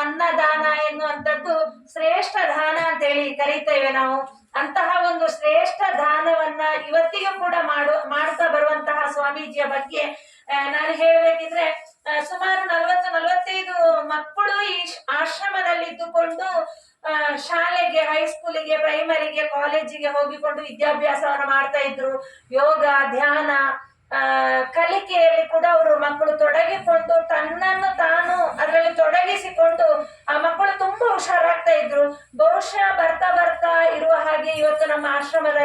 ಅನ್ನದಾನ ಎನ್ನುವಂಥದ್ದು ಶ್ರೇಷ್ಠ ದಾನ ಅಂತ ಹೇಳಿ ಕರೀತೇವೆ ನಾವು. ಅಂತಹ ಒಂದು ಶ್ರೇಷ್ಠ ದಾನವನ್ನ ಇವತ್ತಿಗೂ ಕೂಡ ಮಾಡು ಮಾಡ್ತಾ ಬರುವಂತಹ ಸ್ವಾಮೀಜಿಯ ಬಗ್ಗೆ ನಾನು ಹೇಳಬೇಕಿದ್ರೆ ಸುಮಾರು ನಲವತ್ತು, ನಲವತ್ತೈದು ಮಕ್ಕಳು ಈ ಆಶ್ರಮದಲ್ಲಿ ಇದ್ದುಕೊಂಡು ಶಾಲೆಗೆ ಹೈಸ್ಕೂಲಿಗೆ ಪ್ರೈಮರಿಗೆ ಕಾಲೇಜಿಗೆ ಹೋಗಿಕೊಂಡು ವಿದ್ಯಾಭ್ಯಾಸವನ್ನು ಮಾಡ್ತಾ ಇದ್ರು. ಯೋಗ, ಧ್ಯಾನ ಕಲಿಕೆಯಲ್ಲಿ ಕೂಡ ಅವರು ಮಕ್ಕಳು ತೊಡಗಿಕೊಂಡು ತನ್ನನ್ನು ತಾನು ಅದರಲ್ಲಿ ತೊಡಗಿಸಿಕೊಂಡು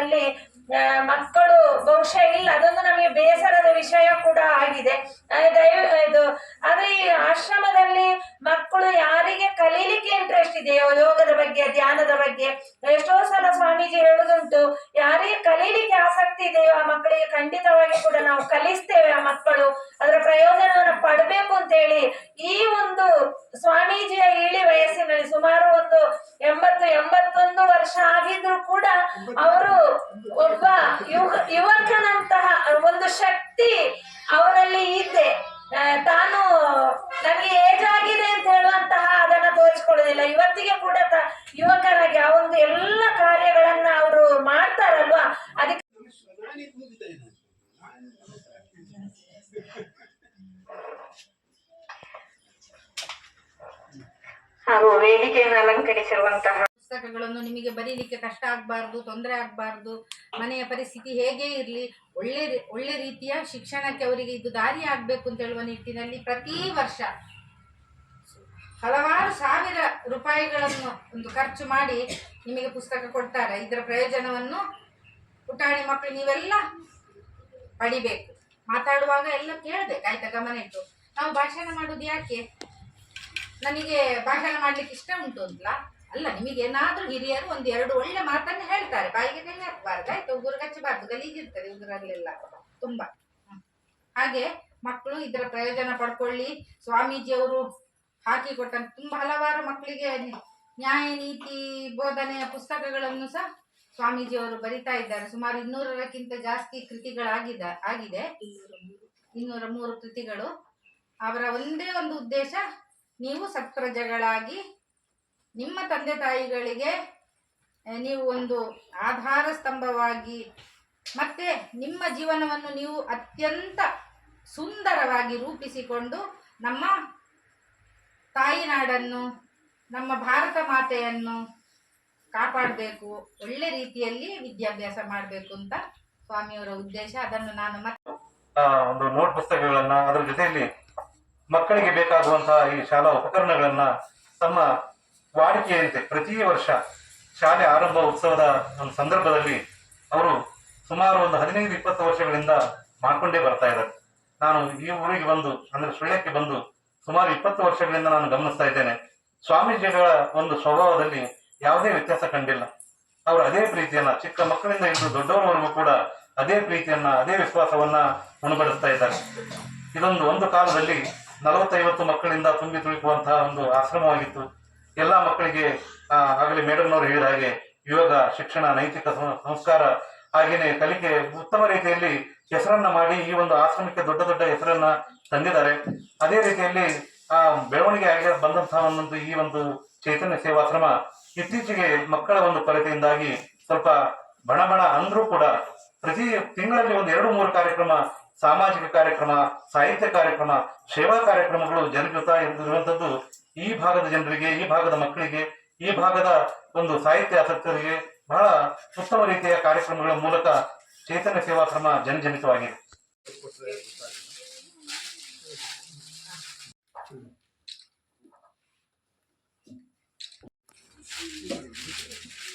ಆಶ್ರಮದಲ್ಲಿ ಮಕ್ಕಳು ಬಹುಶಃ ಇಲ್ಲ. ಅದೊಂದು ನಮಗೆ ಬೇಸರದ ವಿಷಯ ಕೂಡ ಆಗಿದೆ. ಇದು, ಆದ್ರೆ ಈ ಆಶ್ರಮದಲ್ಲಿ ಮಕ್ಕಳು ಯಾರಿಗೆ ಕಲೀಲಿಕ್ಕೆ ಇಂಟ್ರೆಸ್ಟ್ ಇದೆಯೋ, ಯೋಗದ ಬಗ್ಗೆ, ಧ್ಯಾನದ ಬಗ್ಗೆ, ಎಷ್ಟೋ ಸಲ ಸ್ವಾಮೀಜಿ ಹೇಳುದುಂಟು, ಯಾರಿಗೆ ಕಲೀಲಿಕ್ಕೆ ಆಸಕ್ತಿ ಇದೆಯೋ, ಆ ಮಕ್ಕಳಿಗೆ ಖಂಡಿತವಾಗಿ ಕೂಡ ನಾವು ಕಲಿಸ್ತೇವೆ ಆ ಮಕ್ಕಳು. ಅದರ ಪ್ರಯೋಜನವನ್ನು ಪಡಬೇಕು ಅಂತ ಹೇಳಿ ಈ ಒಂದು ಸ್ವಾಮೀಜಿಯ ಇಳಿ ವಯಸ್ಸಿನಲ್ಲಿ ಸುಮಾರು ಎಂಬತ್ತು ಎಂಬತ್ತೊಂದು ವರ್ಷ ಆಗಿದ್ರು ಕೂಡ ಅವರು ಒಬ್ಬ ಯುವ ಯುವಕನಂತಹ ಒಂದು ಶಕ್ತಿ ಅವರಲ್ಲಿ ಇದೆ ಆ, ತಾನು ನನಗೆ ಏಜ್ ಆಗಿದೆ ಅಂತ ಹೇಳುವಂತಹ ಅದನ್ನ ತೋರಿಸ್ಕೊಳ್ಳೋದಿಲ್ಲ ಇವತ್ತಿಗೆ ಕೂಡ ತ- ಯುವಕರಾಗಿ ಆ ಒಂದು ಎಲ್ಲ ಕಾರ್ಯಗಳನ್ನ ಅವರು ಮಾಡ್ತಾರಲ್ವಾ ಅದಕ್ಕೆ ಹಾಗೂ ವೇದಿಕೆಯನ್ನು ಅಲಂಕರಿಸಿರುವಂತಹ ಪುಸ್ತಕಗಳನ್ನು ನಿಮಗೆ ಬರೀಲಿಕ್ಕೆ ಕಷ್ಟ ಆಗಬಾರ್ದು, ತೊಂದರೆ ಆಗಬಾರ್ದು, ಮನೆಯ ಪರಿಸ್ಥಿತಿ ಹೇಗೆ ಇರಲಿ, ಒಳ್ಳೆ ಒಳ್ಳೆ ರೀತಿಯ ಶಿಕ್ಷಣಕ್ಕೆ ಅವರಿಗೆ ಇದು ದಾರಿ ಆಗಬೇಕು ಅಂತ ಹೇಳುವ ನಿಟ್ಟಿನಲ್ಲಿ ಪ್ರತಿ ವರ್ಷ ಹಲವಾರು ಸಾವಿರ ರೂಪಾಯಿಗಳನ್ನು ಒಂದು ಖರ್ಚು ಮಾಡಿ ನಿಮಗೆ ಪುಸ್ತಕ ಕೊಡ್ತಾರೆ. ಇದರ ಪ್ರಯೋಜನವನ್ನು ಪುಟಾಣಿ ಮಕ್ಕಳು ನೀವೆಲ್ಲ ಪಡಿಬೇಕು. ಮಾತಾಡುವಾಗ ಎಲ್ಲ ಕೇಳಬೇಕು. ಆಯ್ತಾ ಗಮನ ಇಟ್ಟು. ನಾವು ಭಾಷಣ ಮಾಡೋದು ಯಾಕೆ? ನನಗೆ ಭಾಷಣ ಮಾಡ್ಲಿಕ್ಕೆ ಇಷ್ಟ ಉಂಟು ಅಂತ ಅಲ್ಲ, ನಿಮಗೆ ಏನಾದ್ರೂ ಹಿರಿಯರು ಒಂದು ಎರಡು ಒಳ್ಳೆ ಮಾತನ್ನು ಹೇಳ್ತಾರೆ. ಬಾಯಿಗೆ ಕೈ ಹಾಕಬಾರ್ದು. ಆಯ್ತು? ಉಗುರು ಕಚ್ಚಬಾರ್ದು ಗಲೀಜಿರ್ತದೆ ಉಗುರಲ್ಲೆಲ್ಲ ತುಂಬಾ. ಹಾಗೆ ಮಕ್ಕಳು ಇದರ ಪ್ರಯೋಜನ ಪಡ್ಕೊಳ್ಳಿ. ಸ್ವಾಮೀಜಿಯವರು ಹಾಕಿಕೊಟ್ಟ ತುಂಬಾ ಹಲವಾರು ಮಕ್ಕಳಿಗೆ ನ್ಯಾಯ, ನೀತಿ ಬೋಧನೆಯ ಪುಸ್ತಕಗಳನ್ನು ಸಹ ಸ್ವಾಮೀಜಿಯವರು ಬರಿತಾ ಇದ್ದಾರೆ. ಸುಮಾರು ಇನ್ನೂರಕ್ಕಿಂತ ಜಾಸ್ತಿ ಕೃತಿಗಳಾಗಿದ, ಆಗಿದೆ. ಇನ್ನೂರ ಮೂರು ಕೃತಿಗಳು. ಅವರ ಒಂದೇ ಒಂದು ಉದ್ದೇಶ ನೀವು ಸತ್ಪ್ರಜೆಗಳಾಗಿ ನಿಮ್ಮ ತಂದೆ ತಾಯಿಗಳಿಗೆ ನೀವು ಒಂದು ಆಧಾರ ಸ್ತಂಭವಾಗಿ ಮತ್ತೆ ನಿಮ್ಮ ಜೀವನವನ್ನು ನೀವು ಅತ್ಯಂತ ಸುಂದರವಾಗಿ ರೂಪಿಸಿಕೊಂಡು ನಮ್ಮ ತಾಯಿನಾಡನ್ನು, ನಮ್ಮ ಭಾರತ ಮಾತೆಯನ್ನು ಕಾಪಾಡಬೇಕು, ಒಳ್ಳೆ ರೀತಿಯಲ್ಲಿ ವಿದ್ಯಾಭ್ಯಾಸ ಮಾಡಬೇಕು ಅಂತ ಸ್ವಾಮಿಯವರ ಉದ್ದೇಶ. ಅದನ್ನು ನಾನು ಮತ್ತೆ ಒಂದು ನೋಟ್ ಪುಸ್ತಕಗಳನ್ನ ಅದರ ಜೊತೆಯಲ್ಲಿ ಮಕ್ಕಳಿಗೆ ಬೇಕಾಗುವಂತಹ ಈ ಶಾಲಾ ಉಪಕರಣಗಳನ್ನ ತಮ್ಮ ವಾಡಿಕೆಯಂತೆ ಪ್ರತಿ ವರ್ಷ ಶಾಲೆ ಆರಂಭ ಉತ್ಸವದ ಒಂದು ಸಂದರ್ಭದಲ್ಲಿ ಅವರು ಸುಮಾರು ಒಂದು ಹದಿನೈದು, ಇಪ್ಪತ್ತು ವರ್ಷಗಳಿಂದ ಮಾಡ್ಕೊಂಡೇ ಬರ್ತಾ ಇದ್ದಾರೆ. ನಾನು ಈ ಊರಿಗೆ ಬಂದು, ಅಂದ್ರೆ ಸುಳ್ಯಕ್ಕೆ ಬಂದು ಸುಮಾರು ಇಪ್ಪತ್ತು ವರ್ಷಗಳಿಂದ ನಾನು ಗಮನಿಸ್ತಾ ಇದ್ದೇನೆ. ಸ್ವಾಮೀಜಿಗಳ ಒಂದು ಸ್ವಭಾವದಲ್ಲಿ ಯಾವುದೇ ವ್ಯತ್ಯಾಸ ಕಂಡಿಲ್ಲ. ಅವರು ಅದೇ ಪ್ರೀತಿಯನ್ನ, ಚಿಕ್ಕ ಮಕ್ಕಳಿಂದ ಹಿಡಿದು ದೊಡ್ಡವರವರೆಗೂ ಕೂಡ ಅದೇ ಪ್ರೀತಿಯನ್ನ, ಅದೇ ವಿಶ್ವಾಸವನ್ನ ಉಣಬಡಿಸ್ತಾ ಇದ್ದಾರೆ. ಇದೊಂದು ಒಂದು ಕಾಲದಲ್ಲಿ ನಲವತ್ತೈವತ್ತು ಮಕ್ಕಳಿಂದ ತುಂಬಿ ತುಳುಕುವಂತಹ ಒಂದು ಆಶ್ರಮವಾಗಿತ್ತು. ಎಲ್ಲ ಮಕ್ಕಳಿಗೆ ಆಗಲಿ ಮೇಡಮ್ನವರು ಹೇಳಿದ ಹಾಗೆ ಯೋಗ, ಶಿಕ್ಷಣ, ನೈತಿಕ ಸಂಸ್ಕಾರ ಹಾಗೇನೆ ಕಲಿಕೆ ಉತ್ತಮ ರೀತಿಯಲ್ಲಿ ಹೆಸರನ್ನ ಮಾಡಿ ಈ ಒಂದು ಆಶ್ರಮಕ್ಕೆ ದೊಡ್ಡ ದೊಡ್ಡ ಹೆಸರನ್ನ ತಂದಿದ್ದಾರೆ. ಅದೇ ರೀತಿಯಲ್ಲಿ, ಆ, ಬೆಳವಣಿಗೆ ಆಗಿ ಬಂದಂತಹ ಒಂದೊಂದು ಈ ಒಂದು ಚೈತನ್ಯ ಸೇವಾಶ್ರಮ ಇತ್ತೀಚೆಗೆ ಮಕ್ಕಳ ಒಂದು ಕೊರತೆಯಿಂದಾಗಿ ಸ್ವಲ್ಪ ಬಣ ಬಣ ಅಂದ್ರೂ ಕೂಡ ಪ್ರತಿ ತಿಂಗಳಲ್ಲಿ ಒಂದು ಎರಡು ಮೂರು ಕಾರ್ಯಕ್ರಮ, ಸಾಮಾಜಿಕ ಕಾರ್ಯಕ್ರಮ, ಸಾಹಿತ್ಯ ಕಾರ್ಯಕ್ರಮ, ಸೇವಾ ಕಾರ್ಯಕ್ರಮಗಳು ಜರುಗುತ್ತಾ ಇರುವಂತದ್ದು ಈ ಭಾಗದ ಜನರಿಗೆ, ಈ ಭಾಗದ ಮಕ್ಕಳಿಗೆ, ಈ ಭಾಗದ ಒಂದು ಸಾಹಿತ್ಯ ಆಸಕ್ತರಿಗೆ ಬಹಳ ಉತ್ತಮ ರೀತಿಯ ಕಾರ್ಯಕ್ರಮಗಳ ಮೂಲಕ ಚೇತನ ಸೇವಾ ಕ್ರಮ ಜನಜನಿತವಾಗಿದೆ.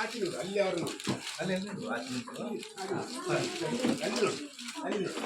ಆಚಿನೂರು ಅಲ್ಲಿ ಅವರು ಅಲ್ಲಿ ಎಲ್ಲಿ ಅಲ್ಲಿ ನೋಡಿ ಅಲ್ಲಿ ನೋಡಿ